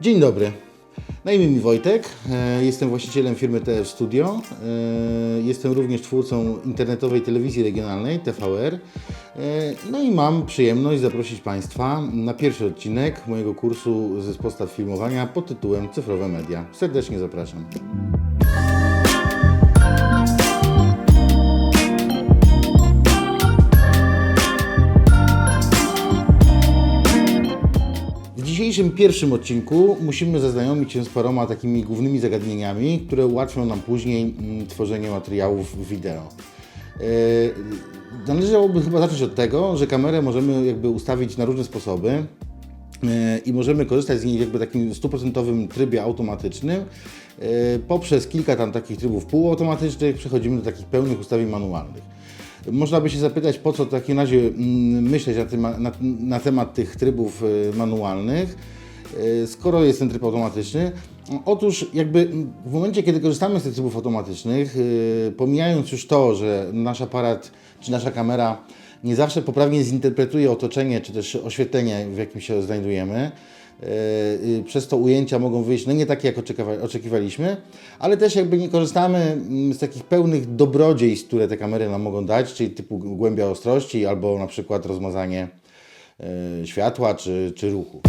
Dzień dobry. Na imię mi Wojtek, e, jestem właścicielem firmy TF Studio. E, Jestem również twórcą internetowej telewizji regionalnej TVR. E, No i mam przyjemność zaprosić Państwa na pierwszy odcinek mojego kursu ze postaw filmowania pod tytułem Cyfrowe Media. Serdecznie zapraszam. Dzisiejszym pierwszym odcinku musimy zaznajomić się z paroma takimi głównymi zagadnieniami, które ułatwią nam później mm, tworzenie materiałów wideo. E, Należałoby chyba zacząć od tego, że kamerę możemy jakby ustawić na różne sposoby e, i możemy korzystać z niej jakby takim stuprocentowym trybie automatycznym. E, Poprzez kilka tam takich trybów półautomatycznych przechodzimy do takich pełnych ustawień manualnych. Można by się zapytać, po co w takim razie mm, myśleć na, na, na temat tych trybów y, manualnych, y, skoro jest ten tryb automatyczny. Otóż jakby w momencie, kiedy korzystamy z tych trybów automatycznych, y, pomijając już to, że nasz aparat czy nasza kamera nie zawsze poprawnie zinterpretuje otoczenie czy też oświetlenie, w jakim się znajdujemy, przez to ujęcia mogą wyjść no nie takie, jak oczekiwa- oczekiwaliśmy, ale też jakby nie korzystamy mm, z takich pełnych dobrodziejstw, które te kamery nam mogą dać, czyli typu głębia ostrości albo na przykład rozmazanie yy, światła czy, czy ruchu.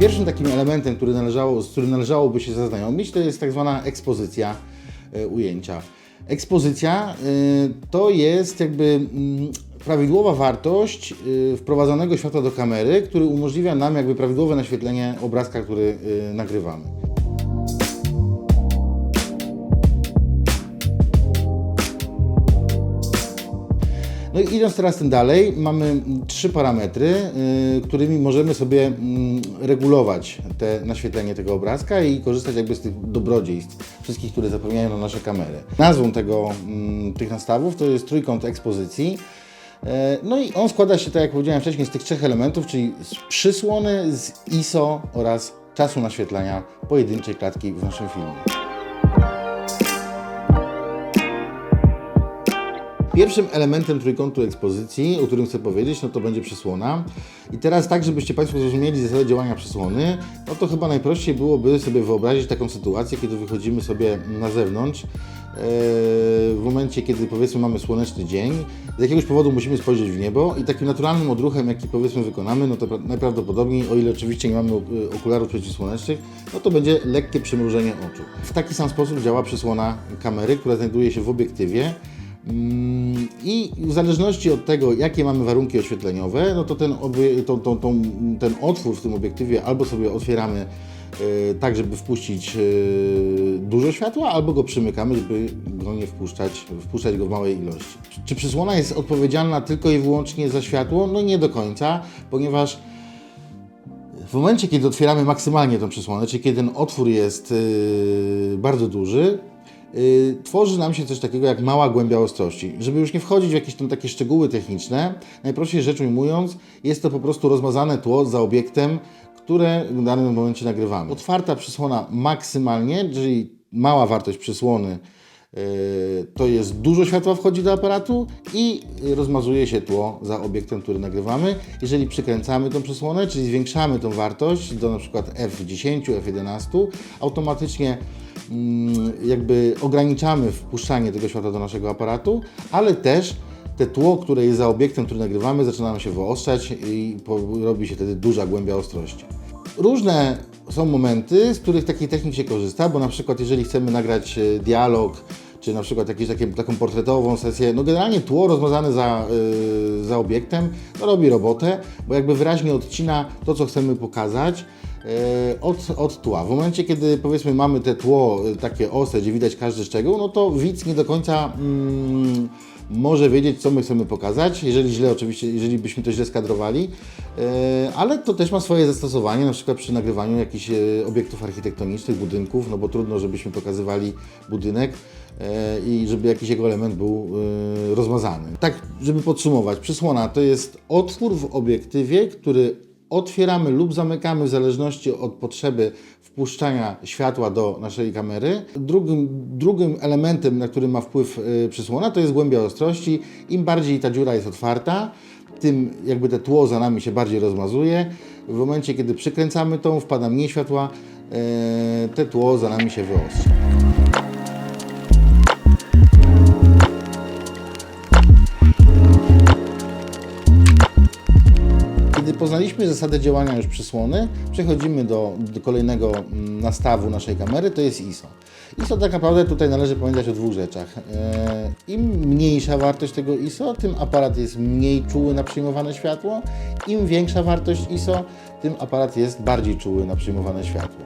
Pierwszym takim elementem, który należało, z którym należałoby się zaznajomić, to jest tak zwana ekspozycja e, ujęcia. Ekspozycja e, to jest jakby mm, prawidłowa wartość e, wprowadzonego światła do kamery, który umożliwia nam jakby prawidłowe naświetlenie obrazka, który e, nagrywamy. No i idąc teraz tym dalej, mamy trzy parametry, y, którymi możemy sobie mm, regulować te naświetlenie tego obrazka i korzystać jakby z tych dobrodziejstw, wszystkich, które zapewniają nam nasze kamery. Nazwą tego, mm, tych nastawów to jest trójkąt ekspozycji. E, No i on składa się, tak jak powiedziałem wcześniej, z tych trzech elementów, czyli z przysłony, z ISO oraz czasu naświetlania pojedynczej klatki w naszym filmie. Pierwszym elementem trójkątu ekspozycji, o którym chcę powiedzieć, no to będzie przysłona. I teraz tak, żebyście Państwo zrozumieli zasadę działania przysłony, no to chyba najprościej byłoby sobie wyobrazić taką sytuację, kiedy wychodzimy sobie na zewnątrz, e, w momencie, kiedy powiedzmy mamy słoneczny dzień, z jakiegoś powodu musimy spojrzeć w niebo i takim naturalnym odruchem, jaki powiedzmy wykonamy, no to pra- najprawdopodobniej, o ile oczywiście nie mamy ok- okularów przeciwsłonecznych, no to będzie lekkie przymrużenie oczu. W taki sam sposób działa przysłona kamery, która znajduje się w obiektywie. I w zależności od tego, jakie mamy warunki oświetleniowe, no to ten, tą, tą, tą, ten otwór w tym obiektywie albo sobie otwieramy e, tak, żeby wpuścić e, dużo światła, albo go przymykamy, żeby go nie wpuszczać, wpuszczać go w małej ilości. Czy, przysłona jest odpowiedzialna tylko i wyłącznie za światło? No nie do końca, ponieważ w momencie, kiedy otwieramy maksymalnie tą przysłonę, czyli kiedy ten otwór jest yy, bardzo duży, yy, tworzy nam się coś takiego jak mała głębia ostrości. Żeby już nie wchodzić w jakieś tam takie szczegóły techniczne, najprościej rzecz ujmując, jest to po prostu rozmazane tło za obiektem, które w danym momencie nagrywamy. Otwarta przysłona maksymalnie, czyli mała wartość przysłony, to jest dużo światła wchodzi do aparatu i rozmazuje się tło za obiektem, który nagrywamy. Jeżeli przykręcamy tą przysłonę, czyli zwiększamy tą wartość do na przykład F10, F11, automatycznie mm, jakby ograniczamy wpuszczanie tego światła do naszego aparatu, ale też te tło, które jest za obiektem, który nagrywamy, zaczyna się wyostrzać i robi się wtedy duża głębia ostrości. Różne są momenty, z których takiej techniki się korzysta, bo na przykład jeżeli chcemy nagrać e, dialog, czy na przykład jakieś takie, taką portretową sesję, no generalnie tło rozmazane za, y, za obiektem, no robi robotę, bo jakby wyraźnie odcina to, co chcemy pokazać e, od, od tła. W momencie, kiedy powiedzmy mamy te tło e, takie ostre, gdzie widać każdy szczegół, no to widz nie do końca mm, może wiedzieć, co my chcemy pokazać, jeżeli źle oczywiście, jeżeli byśmy to źle skadrowali, e, ale to też ma swoje zastosowanie, na przykład przy nagrywaniu jakichś e, obiektów architektonicznych, budynków, no bo trudno, żebyśmy pokazywali budynek e, i żeby jakiś jego element był rozmazany. Tak, żeby podsumować, przysłona to jest otwór w obiektywie, który otwieramy lub zamykamy w zależności od potrzeby wpuszczania światła do naszej kamery. Drugim, drugim elementem, na który ma wpływ y, przysłona, to jest głębia ostrości. Im bardziej ta dziura jest otwarta, tym jakby te tło za nami się bardziej rozmazuje. W momencie, kiedy przykręcamy tą, wpada mniej światła, e, te tło za nami się wyostrza. Poznaliśmy zasadę działania już przysłony, przechodzimy do, do kolejnego mm, nastawu naszej kamery, to jest ISO. ISO tak naprawdę tutaj należy pamiętać o dwóch rzeczach. E, Im mniejsza wartość tego ISO, tym aparat jest mniej czuły na przyjmowane światło. Im większa wartość ISO, tym aparat jest bardziej czuły na przyjmowane światło.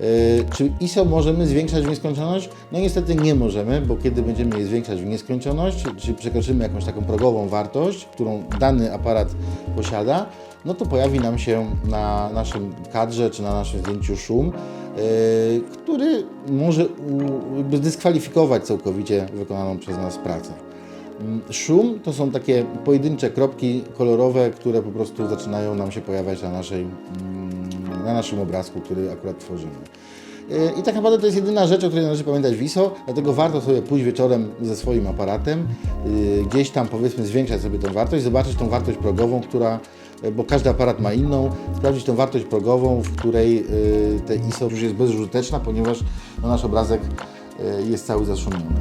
E, Czy ISO możemy zwiększać w nieskończoność? No niestety nie możemy, bo kiedy będziemy je zwiększać w nieskończoność, czy przekroczymy jakąś taką progową wartość, którą dany aparat posiada, no to pojawi nam się na naszym kadrze czy na naszym zdjęciu szum, e, który może zdyskwalifikować całkowicie wykonaną przez nas pracę. Mm, Szum to są takie pojedyncze kropki kolorowe, które po prostu zaczynają nam się pojawiać na, naszej, mm, na naszym obrazku, który akurat tworzymy. Yy, I tak naprawdę to jest jedyna rzecz, o której należy pamiętać ISO, dlatego warto sobie pójść wieczorem ze swoim aparatem, yy, gdzieś tam powiedzmy zwiększać sobie tą wartość, zobaczyć tą wartość progową, która, yy, bo każdy aparat ma inną, sprawdzić tą wartość progową, w której te ISO już jest bezużyteczna, ponieważ no, nasz obrazek jest cały zaszumiony.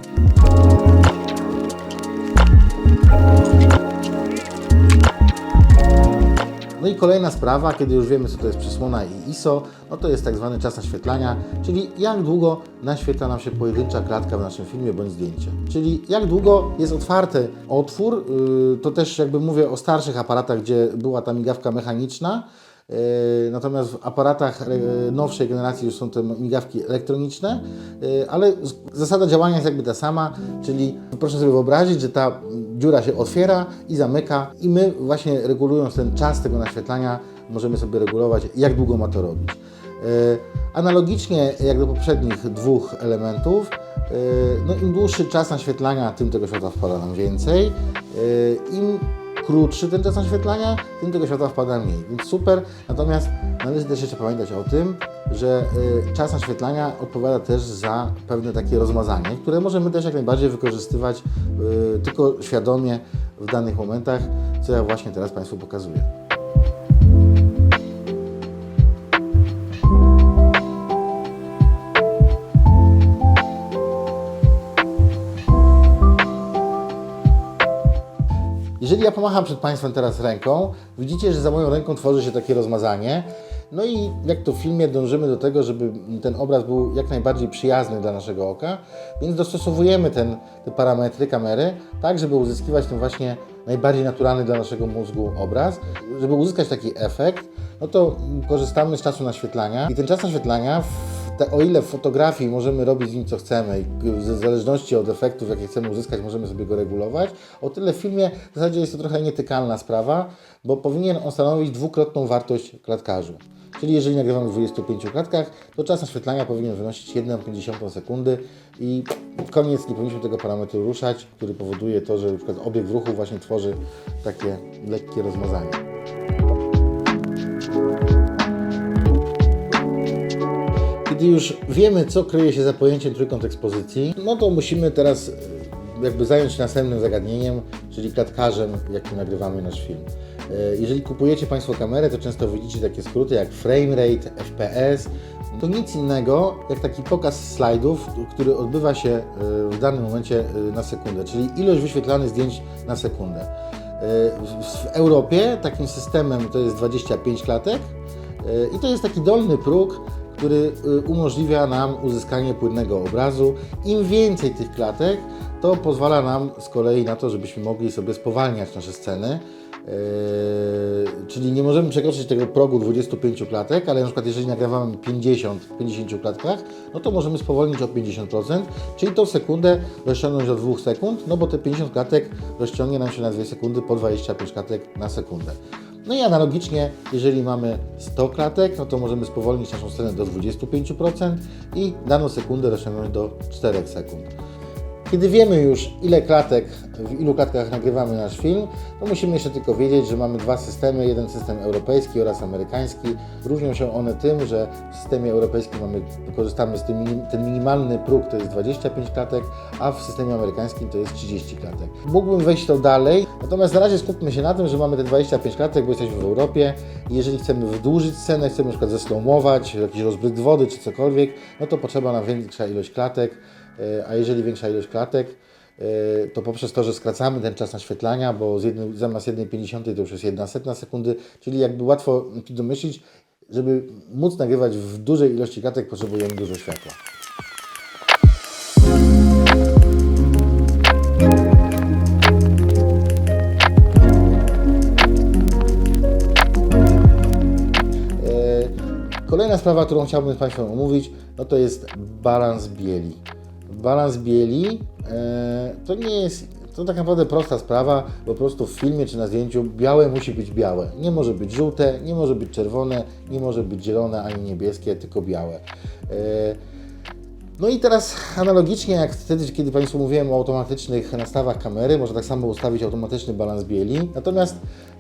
No i kolejna sprawa, kiedy już wiemy, co to jest przysłona i ISO, no to jest tak zwany czas naświetlania, czyli jak długo naświetla nam się pojedyncza klatka w naszym filmie bądź zdjęcie. Czyli jak długo jest otwarty otwór, yy, to też jakby mówię o starszych aparatach, gdzie była ta migawka mechaniczna, Natomiast w aparatach e, nowszej generacji już są te migawki elektroniczne, yy, ale zasada działania jest jakby ta sama, czyli proszę sobie wyobrazić, że ta dziura się otwiera i zamyka i my właśnie regulując ten czas tego naświetlania możemy sobie regulować jak długo ma to robić. Analogicznie jak do poprzednich dwóch elementów, no im dłuższy czas naświetlania, tym tego światła wpada nam więcej. Im krótszy ten czas naświetlania, tym tego światła wpada mniej. Więc super. Natomiast należy też jeszcze pamiętać o tym, że y, czas naświetlania odpowiada też za pewne takie rozmazanie, które możemy też jak najbardziej wykorzystywać y, tylko świadomie w danych momentach, co ja właśnie teraz Państwu pokazuję. Jeżeli ja pomacham przed Państwem teraz ręką, widzicie, że za moją ręką tworzy się takie rozmazanie. No i jak to w filmie dążymy do tego, żeby ten obraz był jak najbardziej przyjazny dla naszego oka, więc dostosowujemy ten, te parametry kamery tak, żeby uzyskiwać ten właśnie najbardziej naturalny dla naszego mózgu obraz. Żeby uzyskać taki efekt, no to korzystamy z czasu naświetlania i ten czas naświetlania te, o ile w fotografii możemy robić z nim co chcemy, i w zależności od efektów, jakie chcemy uzyskać, możemy sobie go regulować, o tyle w filmie w zasadzie jest to trochę nietykalna sprawa, bo powinien on stanowić dwukrotną wartość klatkarzu. Czyli jeżeli nagrywamy w 25 klatkach, to czas naświetlania powinien wynosić 1,5 sekundy i koniec, nie powinniśmy tego parametru ruszać, który powoduje to, że obiekt w ruchu właśnie tworzy takie lekkie rozmazanie. Kiedy już wiemy, co kryje się za pojęciem trójkąt ekspozycji, no to musimy teraz e, jakby zająć się następnym zagadnieniem, czyli klatkarzem, jakim nagrywamy nasz film. E, Jeżeli kupujecie Państwo kamerę, to często widzicie takie skróty jak framerate, FPS. To nic innego jak taki pokaz slajdów, który odbywa się e, w danym momencie na sekundę, czyli ilość wyświetlanych zdjęć na sekundę. W Europie takim systemem to jest 25 klatek i to jest taki dolny próg, który y, umożliwia nam uzyskanie płynnego obrazu. Im więcej tych klatek, to pozwala nam z kolei na to, żebyśmy mogli sobie spowalniać nasze sceny. Yy, czyli nie możemy przekroczyć tego progu 25 klatek, ale na przykład jeżeli nagrywamy 50 w 50 klatkach, no to możemy spowolnić o 50%, czyli tą sekundę rozciągnąć do 2 sekund, no bo te 50 klatek rozciągnie nam się na 2 sekundy po 25 klatek na sekundę. No i analogicznie, jeżeli mamy 100 klatek, no to możemy spowolnić naszą scenę do 25% i daną sekundę rozciągnąć do 4 sekund. Kiedy wiemy już, ile klatek, w ilu klatkach nagrywamy nasz film, to musimy jeszcze tylko wiedzieć, że mamy dwa systemy, jeden system europejski oraz amerykański. Różnią się one tym, że w systemie europejskim mamy, korzystamy z tym, ten minimalny próg to jest 25 klatek, a w systemie amerykańskim to jest 30 klatek. Mógłbym wejść to dalej, natomiast na razie skupmy się na tym, że mamy te 25 klatek, bo jesteśmy w Europie i jeżeli chcemy wydłużyć scenę, chcemy na przykład zeslomować, jakiś rozbryk wody czy cokolwiek, no to potrzeba nam większa ilość klatek, a jeżeli większa ilość klatek, e, to poprzez to, że skracamy ten czas naświetlania, bo z jednym, zamiast 1,50 to już jest 1 setna sekundy, czyli jakby łatwo domyślić, żeby móc nagrywać w dużej ilości klatek potrzebujemy dużo światła. E, Kolejna sprawa, którą chciałbym z Państwem omówić, no to jest balans bieli. Balans bieli e, to nie jest, to tak naprawdę prosta sprawa, po prostu w filmie czy na zdjęciu białe musi być białe. Nie może być żółte, nie może być czerwone, nie może być zielone ani niebieskie, tylko białe. E, no i teraz analogicznie jak wtedy, kiedy Państwu mówiłem o automatycznych nastawach kamery, można tak samo ustawić automatyczny balans bieli. Natomiast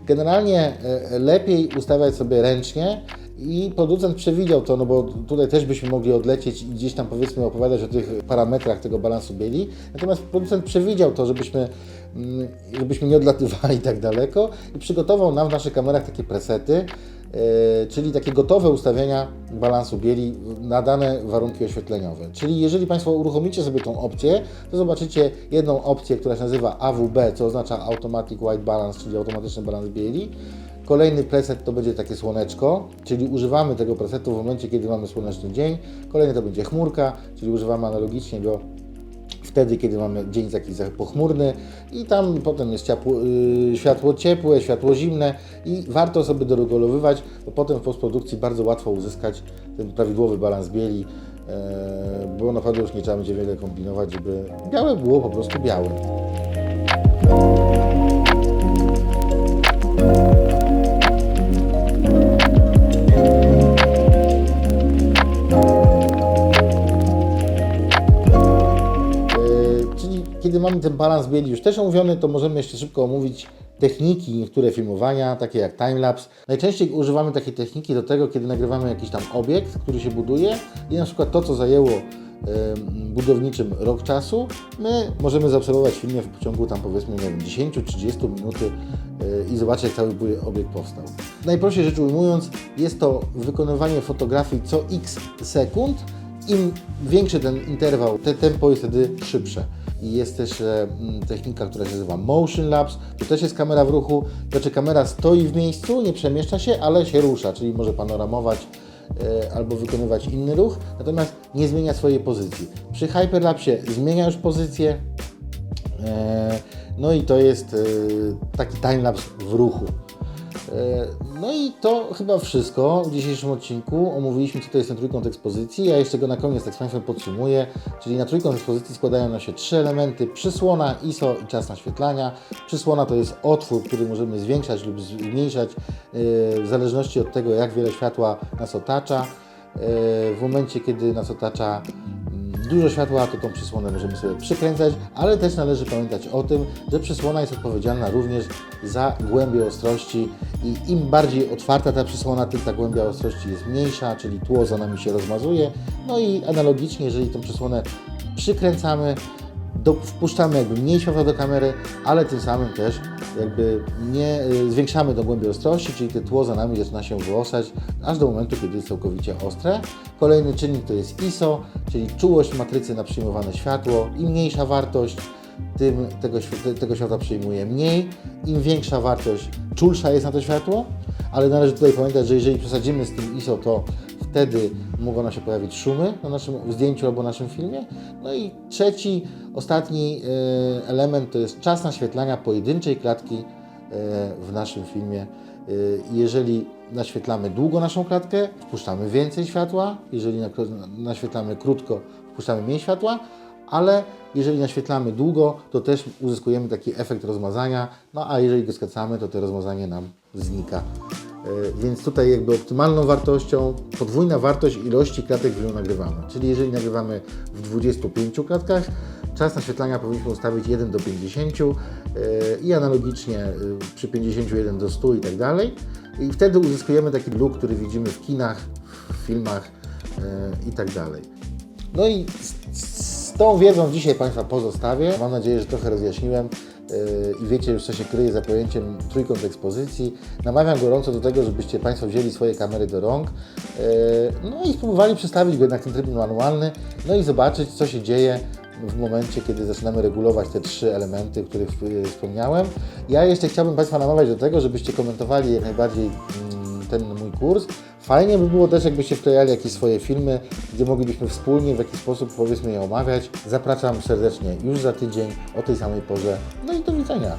generalnie e, lepiej ustawiać sobie ręcznie i producent przewidział to, no bo tutaj też byśmy mogli odlecieć i gdzieś tam powiedzmy opowiadać o tych parametrach tego balansu bieli. Natomiast producent przewidział to, żebyśmy, mm, żebyśmy nie odlatywali tak daleko i przygotował nam w naszych kamerach takie presety, E, czyli takie gotowe ustawienia balansu bieli na dane warunki oświetleniowe. Czyli jeżeli Państwo uruchomicie sobie tą opcję, to zobaczycie jedną opcję, która się nazywa AWB, co oznacza Automatic White Balance, czyli automatyczny balans bieli. Kolejny preset to będzie takie słoneczko, czyli używamy tego presetu w momencie, kiedy mamy słoneczny dzień. Kolejny to będzie chmurka, czyli używamy analogicznie go wtedy, kiedy mamy dzień taki za- pochmurny i tam potem jest ciepło, yy, światło ciepłe, światło zimne i warto sobie doregulowywać, bo potem w postprodukcji bardzo łatwo uzyskać ten prawidłowy balans bieli, yy, bo naprawdę już nie trzeba będzie wiele kombinować, żeby białe było po prostu białe. Kiedy mamy ten balans bieli już też omówiony, to możemy jeszcze szybko omówić techniki niektóre filmowania, takie jak timelapse. Najczęściej używamy takiej techniki do tego, kiedy nagrywamy jakiś tam obiekt, który się buduje i na przykład to, co zajęło budowniczym rok czasu, my możemy zaobserwować filmie w ciągu tam powiedzmy nie wiem, 10-30 minuty yy, i zobaczyć jak cały obiekt powstał. Najprościej rzecz ujmując, jest to wykonywanie fotografii co x sekund, im większy ten interwał, te tempo jest wtedy szybsze. I jest też e, technika, która się nazywa Motion Lapse. To też jest kamera w ruchu. Znaczy kamera stoi w miejscu, nie przemieszcza się, ale się rusza, czyli może panoramować e, albo wykonywać inny ruch, natomiast nie zmienia swojej pozycji. Przy hyperlapsie zmienia już pozycję, E, No i to jest taki timelapse w ruchu. E, No i to chyba wszystko w dzisiejszym odcinku. Omówiliśmy, co to jest ten trójkąt ekspozycji. Ja jeszcze go na koniec tak z Państwem podsumuję. Czyli na trójkąt ekspozycji składają nam się trzy elementy. Przysłona, ISO i czas naświetlania. Przysłona to jest otwór, który możemy zwiększać lub zmniejszać e, w zależności od tego, jak wiele światła nas otacza. E, W momencie, kiedy nas otacza dużo światła, to tą przysłonę możemy sobie przykręcać, ale też należy pamiętać o tym, że przysłona jest odpowiedzialna również za głębię ostrości i im bardziej otwarta ta przysłona, tym ta głębia ostrości jest mniejsza, czyli tło za nami się rozmazuje. No i analogicznie, jeżeli tą przysłonę przykręcamy, do, wpuszczamy jakby mniej światła do kamery, ale tym samym też jakby nie y, zwiększamy do głębi ostrości, czyli te tło za nami zaczyna się wyosać aż do momentu, kiedy jest całkowicie ostre. Kolejny czynnik to jest ISO, czyli czułość matrycy na przyjmowane światło. Im mniejsza wartość, tym tego, tego światła przyjmuje mniej. Im większa wartość, czulsza jest na to światło, ale należy tutaj pamiętać, że jeżeli przesadzimy z tym ISO, to wtedy mogą się pojawić szumy na naszym zdjęciu albo naszym filmie. No i trzeci, ostatni e, element to jest czas naświetlania pojedynczej klatki e, w naszym filmie. E, Jeżeli naświetlamy długo naszą klatkę, wpuszczamy więcej światła. Jeżeli na- naświetlamy krótko, wpuszczamy mniej światła. Ale jeżeli naświetlamy długo, to też uzyskujemy taki efekt rozmazania. No a jeżeli go skracamy, to to rozmazanie nam znika. E, Więc tutaj jakby optymalną wartością podwójna wartość ilości klatek, ilu nagrywamy. Czyli jeżeli nagrywamy w 25 klatkach, Czas naświetlania powinniśmy ustawić 1 do 50 yy, i analogicznie yy, przy 51 do 100 i tak dalej. I wtedy uzyskujemy taki look, który widzimy w kinach, w filmach i tak dalej. No i z, tą wiedzą dzisiaj Państwa pozostawię. Mam nadzieję, że trochę rozjaśniłem i wiecie już, co się kryje za pojęciem trójkąt ekspozycji. Namawiam gorąco do tego, żebyście Państwo wzięli swoje kamery do rąk yy, no i spróbowali przestawić go jednak ten tryb manualny, no i zobaczyć, co się dzieje w momencie, kiedy zaczynamy regulować te trzy elementy, o których yy, wspomniałem. Ja jeszcze chciałbym Państwa namawiać do tego, żebyście komentowali jak najbardziej mm, ten mój kurs. Fajnie by było też, jakbyście wklejali jakieś swoje filmy, gdzie moglibyśmy wspólnie w jakiś sposób, powiedzmy, je omawiać. Zapraszam serdecznie już za tydzień o tej samej porze. No i do widzenia.